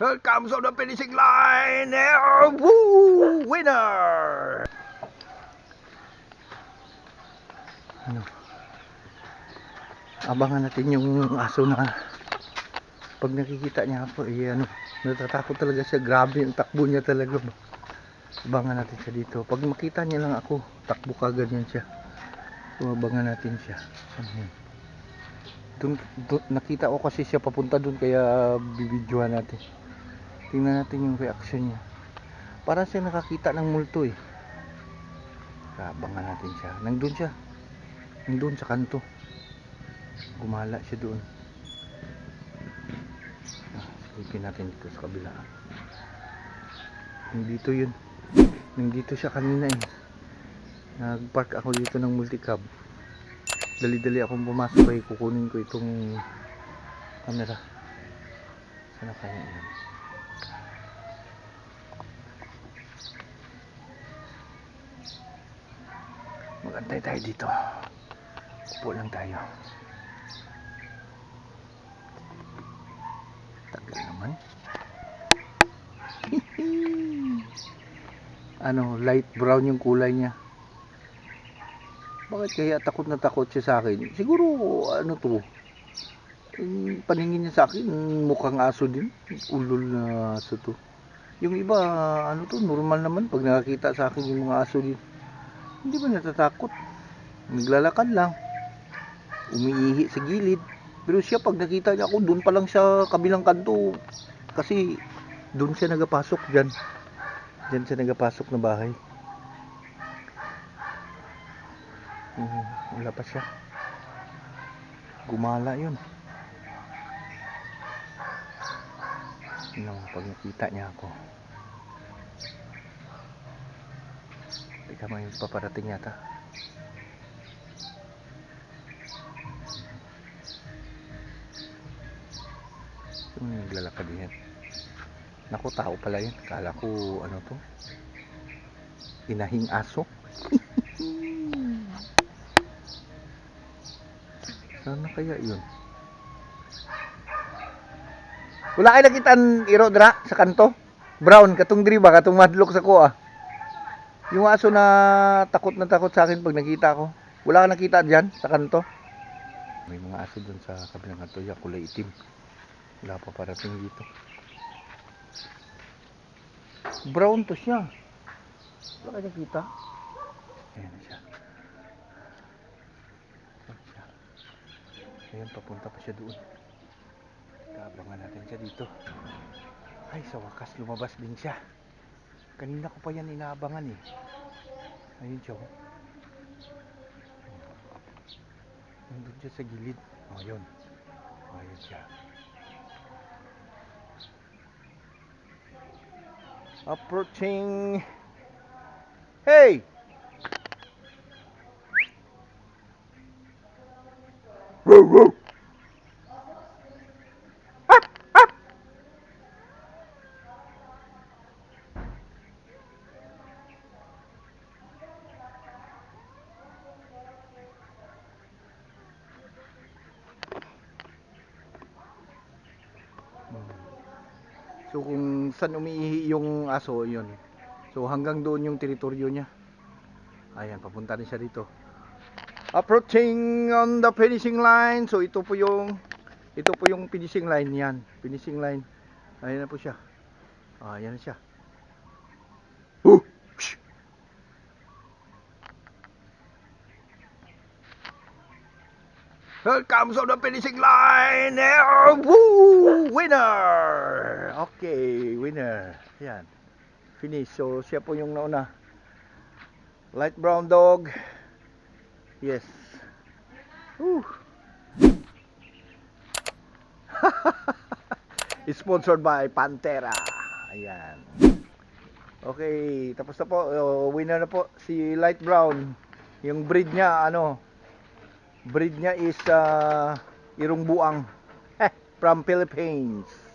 Here comes on the finishing line. Eh, Woo! Winner! Ano? Abangan natin yung aso na pag nakikita niya ako, eh, ano, natatakot talaga siya. Grabe yung takbo niya talaga. Abangan natin siya dito. Pag makita niya lang ako, takbo ka ganyan siya. Abangan natin siya. Ano? Dun, dun- nakita ko kasi siya papunta dun kaya bibidyohan natin. Tingnan natin yung reaction niya. Para siya nakakita ng multo eh. Kaya Abangan natin siya. Nandun siya. Nandun sa kanto. Gumala siya doon. Ah, silipin natin dito sa kabila. Nandito yun. Nandito siya kanina eh. Nagpark ako dito ng multicab. Dali-dali akong pumasok ay kukunin ko itong camera. Sana kaya yan? Magantay tayo dito. Upo lang tayo. Tagal naman. ano, light brown yung kulay niya. Bakit kaya takot na takot siya sa akin? Siguro, ano to, paningin niya sa akin, mukhang aso din. Ulol na aso to. Yung iba, ano to, normal naman pag nakakita sa akin yung mga aso din. Hindi ba natatakot? Naglalakad lang. Umiihi sa gilid. Pero siya, pag nakita niya ako, doon pa lang sa kabilang kanto. Kasi, doon siya nagapasok dyan. Dyan siya nagapasok na bahay. Hmm, wala pa siya. Gumala yun. No, pag nakita niya ako. Teka, may paparating yata. Yung naglalakad yan. Naku, tao pala yan. Kala ko, ano to? Inahing aso. Sana kaya yun? Wala kayo nakitaan iro dra sa kanto? Brown, katong diri ba? Katong madlock sa ah. Yung aso na takot na takot sa akin pag nakita ko. Wala ka nakita dyan sa kanto? May mga aso dun sa kabilang kanto. Yung kulay itim. Wala pa parating dito. Brown to siya. Wala ka nakita? Ayan siya. Ayan siya. Ayan, papunta pa siya doon. Kaabangan natin siya dito. Ay, sa wakas lumabas din siya. Kanina ko pa yan inaabangan eh. Ayun siya. Nandun siya sa gilid. Oh, yun. Oh, ayun siya. Approaching. Hey! Woo, woo. So kung saan umiihi yung aso, yun. So hanggang doon yung teritoryo niya. Ayan, papunta rin siya dito. Approaching on the finishing line. So ito po yung ito po yung finishing line yan. Finishing line. Ayan na po siya. Ayan na siya. Oh! Here comes on the finishing line. Woo! Winner! Okay, winner. Yan. Finish. So, siya po yung nauna. Light brown dog. Yes. Woo! Sponsored by Pantera. Ayan. Okay, tapos na po. Oh, winner na po si Light Brown. Yung breed niya, ano, breed niya is uh, Irong Buang. from Philippines.